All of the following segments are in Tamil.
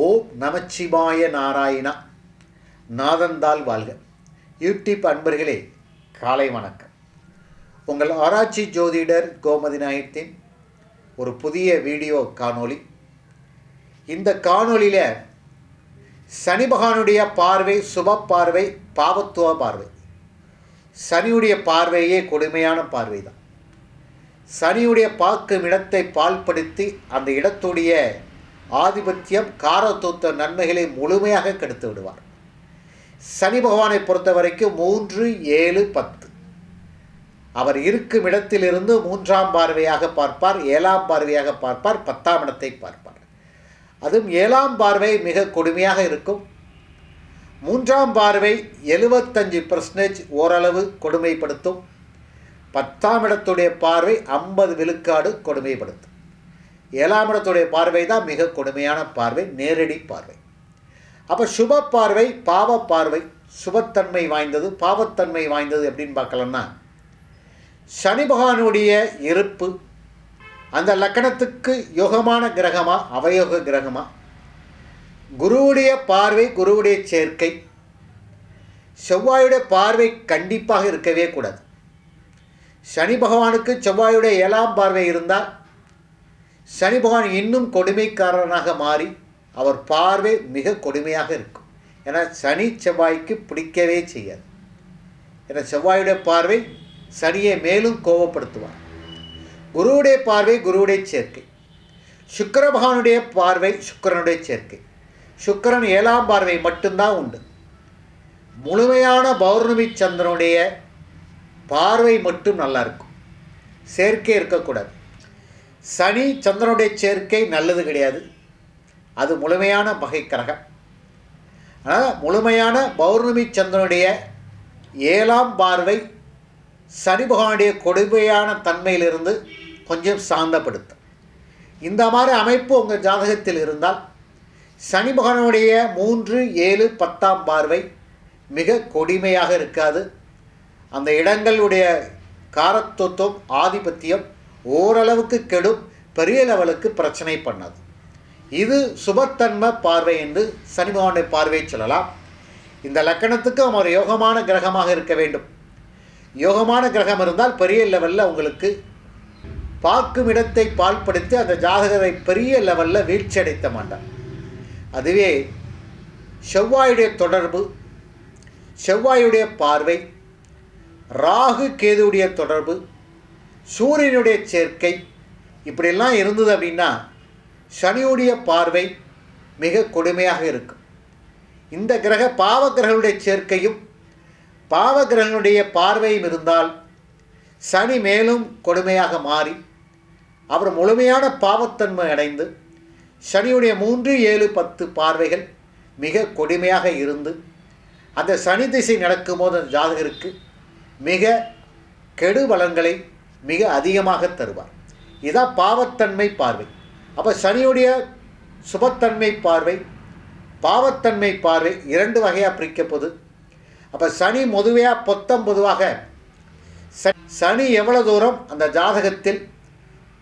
ஓம் நமச்சிவாய நாராயணா. நாதந்தால் வாழ்க. யூடியூப் அன்பர்களே காலை வணக்கம். உங்கள் ஆராய்ச்சி ஜோதிடர் கோமதி நாயத்தின் ஒரு புதிய வீடியோ காணொளி. இந்த காணொளியில் சனி பகவானுடைய பார்வை சுப பார்வை பாவத்துவ பார்வை. சனியுடைய பார்வையே கொடுமையான பார்வை தான். சனியுடைய பார்க்கும் இடத்தை பால்படுத்தி அந்த இடத்துடைய ஆதிபத்தியம் காரத்துவத்த நன்மைகளை முழுமையாக கெடுத்து விடுவார். சனி பகவானை பொறுத்த வரைக்கும் மூன்று ஏழு பத்து. அவர் இருக்கும் இடத்திலிருந்து மூன்றாம் பார்வையாக பார்ப்பார் ஏழாம் பார்வையாக பார்ப்பார் பத்தாம் இடத்தை பார்ப்பார். அதுவும் ஏழாம் பார்வை மிக கொடுமையாக இருக்கும். மூன்றாம் பார்வை எழுபத்தஞ்சு பர்சன்டேஜ் ஓரளவு கொடுமைப்படுத்தும். பத்தாம் இடத்துடைய பார்வை ஐம்பது விழுக்காடு கொடுமைப்படுத்தும். ஏழாம் இடத்துடைய பார்வை தான் மிக கொடுமையான பார்வை நேரடி பார்வை. அப்போ சுப பார்வை பாவ பார்வை சுபத்தன்மை வாய்ந்தது பாவத்தன்மை வாய்ந்தது எப்படின்னு பார்க்கலன்னா சனி பகவானுடைய இருப்பு அந்த லக்கணத்துக்கு யோகமான கிரகமா அவயோக கிரகமா? குருவுடைய பார்வை குருவுடைய சேர்க்கை. செவ்வாயுடைய பார்வை கண்டிப்பாக இருக்கவே கூடாது. சனி பகவானுக்கு செவ்வாயுடைய ஏழாம் பார்வை இருந்தால் சனி பகவான் இன்னும் கொடுமைக்காரனாக மாறி அவர் பார்வை மிக கொடுமையாக இருக்கும். ஏன்னா சனி செவ்வாய்க்கு பிடிக்கவே செய்யாது. ஏன்னா செவ்வாயுடைய பார்வை சனியை மேலும் கோபப்படுத்துவார். குருவுடைய பார்வை குருவுடைய சேர்க்கை. சுக்கர பகவானுடைய பார்வை சுக்கரனுடைய சேர்க்கை. சுக்கரன் ஏழாம் பார்வை மட்டும்தான் உண்டு. முழுமையான பௌர்ணமி சந்திரனுடைய பார்வை மட்டும் நல்லா இருக்கும். சேர்க்கை இருக்கக்கூடாது. சனி சந்திரனுடைய சேர்க்கை நல்லது கிடையாது. அது முழுமையான வகை கிரகம் ஆனால் முழுமையான பௌர்ணமி சந்திரனுடைய ஏழாம் பார்வை சனி பகவானுடைய கொடுமையான தன்மையிலிருந்து கொஞ்சம் சாந்தப்படுத்தும். இந்த மாதிரி அமைப்பு உங்கள் ஜாதகத்தில் இருந்தால் சனி பகவானுடைய மூன்று ஏழு பத்தாம் பார்வை மிக கொடுமையாக இருக்காது. அந்த இடங்களுடைய காரத்துவம் ஆதிபத்தியம் ஓரளவுக்கு கெடும் பெரிய லெவலுக்கு பிரச்சனை பண்ணாது. இது சுபத்தன்ம பார்வை என்று சனி பகவானுடைய பார்வையை சொல்லலாம். இந்த லக்கணத்துக்கு அவர் யோகமான கிரகமாக இருக்க வேண்டும். யோகமான கிரகம் இருந்தால் பெரிய லெவலில் உங்களுக்கு பார்க்கும் இடத்தை பால்படுத்தி அந்த ஜாதகரை பெரிய லெவலில் வீழ்ச்சி அடைத்த மாட்டார். அதுவே செவ்வாயுடைய தொடர்பு செவ்வாயுடைய பார்வை ராகு கேதுவுடைய தொடர்பு சூரியனுடைய சேர்க்கை இப்படியெல்லாம் இருந்தது அப்படின்னா சனியுடைய பார்வை மிக கொடுமையாக இருக்கும். இந்த கிரக பாவ சேர்க்கையும் பாவ பார்வையும் இருந்தால் சனி மேலும் கொடுமையாக மாறி அவர் முழுமையான பாவத்தன்மை அடைந்து சனியுடைய மூன்று ஏழு பத்து பார்வைகள் மிக கொடுமையாக இருந்து அந்த சனி திசை நடக்கும்போது அந்த ஜாதகருக்கு மிக கெடு பலன்களை மிக அதிகமாக தருவார். இதான் பாவத்தன்மை பார்வை. அப்போ சனியுடைய சுபத்தன்மை பார்வை பாவத்தன்மை பார்வை இரண்டு வகையாக பிரிக்கப்போது அப்போ சனி முதுவையாக பொத்தம் பொதுவாக சனி எவ்வளோ தூரம் அந்த ஜாதகத்தில்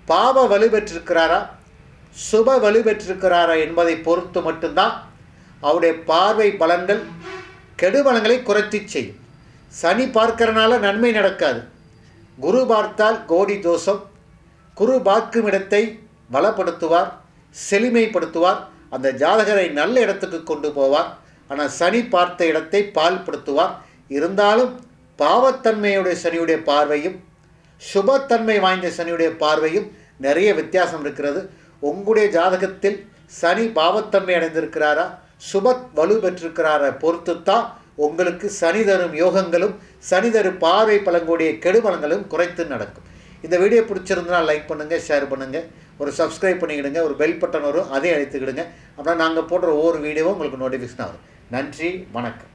பாவ வலு பெற்றிருக்கிறாரா சுப வலு பெற்றிருக்கிறாரா என்பதை பொறுத்து மட்டும்தான் அவருடைய பார்வை பலன்கள் கெடுபலங்களை குறைத்தி செய்யும். சனி பார்க்கறனால நன்மை நடக்காது. குரு பார்த்தால் கோடி தோஷம். குரு பார்க்கும் இடத்தை வளப்படுத்துவார் செழுமைப்படுத்துவார் அந்த ஜாதகரை நல்ல இடத்துக்கு கொண்டு போவார் ஆனால் சனி பார்த்த இடத்தை பால்படுத்துவார். இருந்தாலும் பாவத்தன்மையுடைய சனியுடைய பார்வையும் சுபத்தன்மை வாய்ந்த சனியுடைய பார்வையும் நிறைய வித்தியாசம் இருக்கிறது. உங்களுடைய ஜாதகத்தில் சனி பாவத்தன்மை அடைந்திருக்கிறாரா? சுபத் வலு பெற்றிருக்கிறார? பொறுத்து தான் உங்களுக்கு சனி தரும் யோகங்களும் சனி தரும் பார்வை பலங்களுடைய கெடுபலங்களும் குறைத்து நடக்கும். இந்த வீடியோ பிடிச்சிருந்தா லைக் பண்ணுங்கள் ஷேர் பண்ணுங்கள் ஒரு சப்ஸ்கிரைப் பண்ணிக்கிடுங்க ஒரு பெல் பட்டன் வரும் அதையும் அழைத்துக்கிடுங்க. அப்புறம் நாங்கள் போடுற ஒவ்வொரு வீடியோவும் உங்களுக்கு நோட்டிஃபிகேஷன் ஆகும் நன்றி வணக்கம்.